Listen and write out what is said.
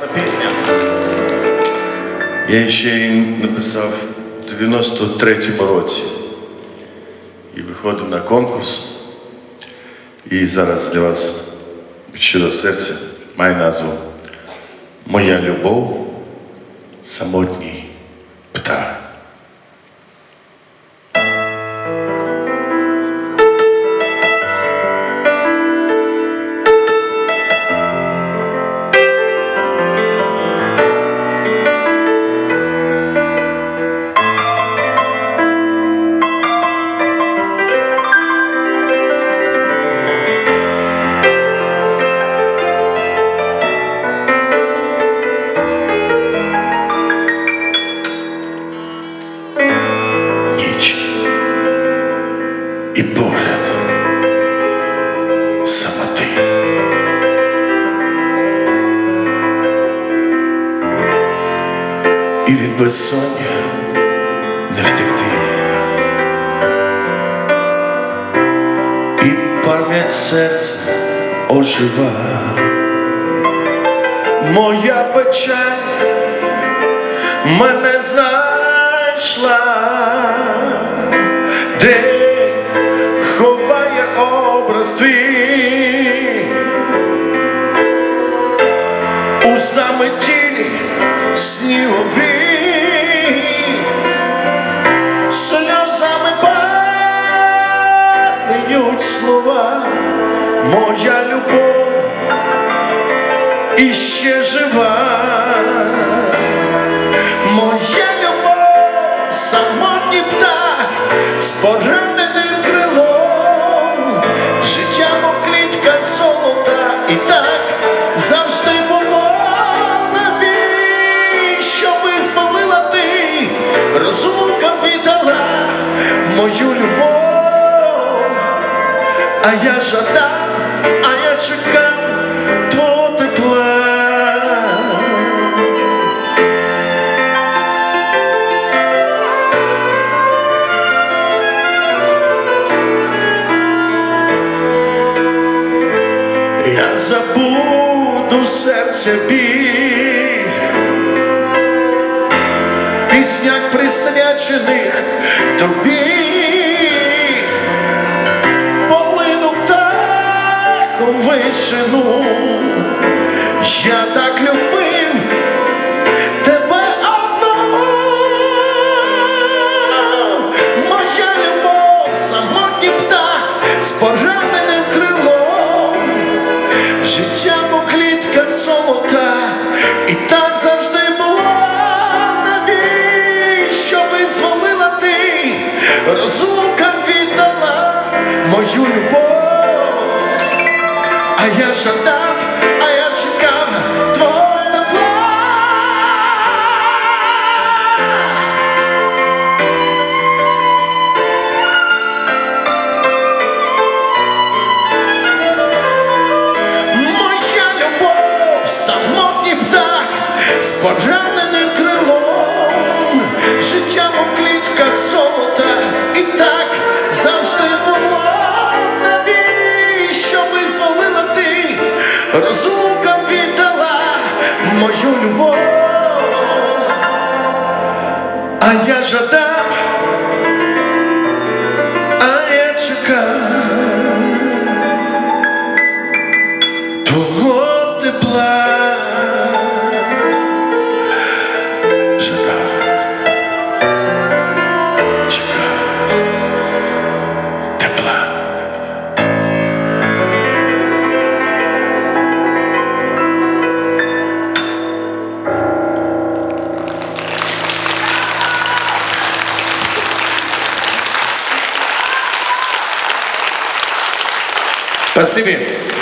Пісня. Я ще її написав у 93-му році. І виходив на конкурс. І зараз для вас щиро серця має назву Моя любов самотній і погляд самоти. І від безсоння не втекти. І пам'ять серця ожива. Моя печаль мене знайшла, твій у заметілі снігові, сльозами падають слова, моя любов іще жива. Моя любов, самотній птах з а я жадав, а я чекав твого тепла. Я забуду серця біль піснях присвячених тобі, вишину, я так любив а я жадав, а я чекав твого тепла. Моя любов, самотній птах з пораненим крилом, життя, мов клітка розлука віддала мою любов, а я жадав, а я чекав. Твого тепла ждав, чекав тепла. Passive.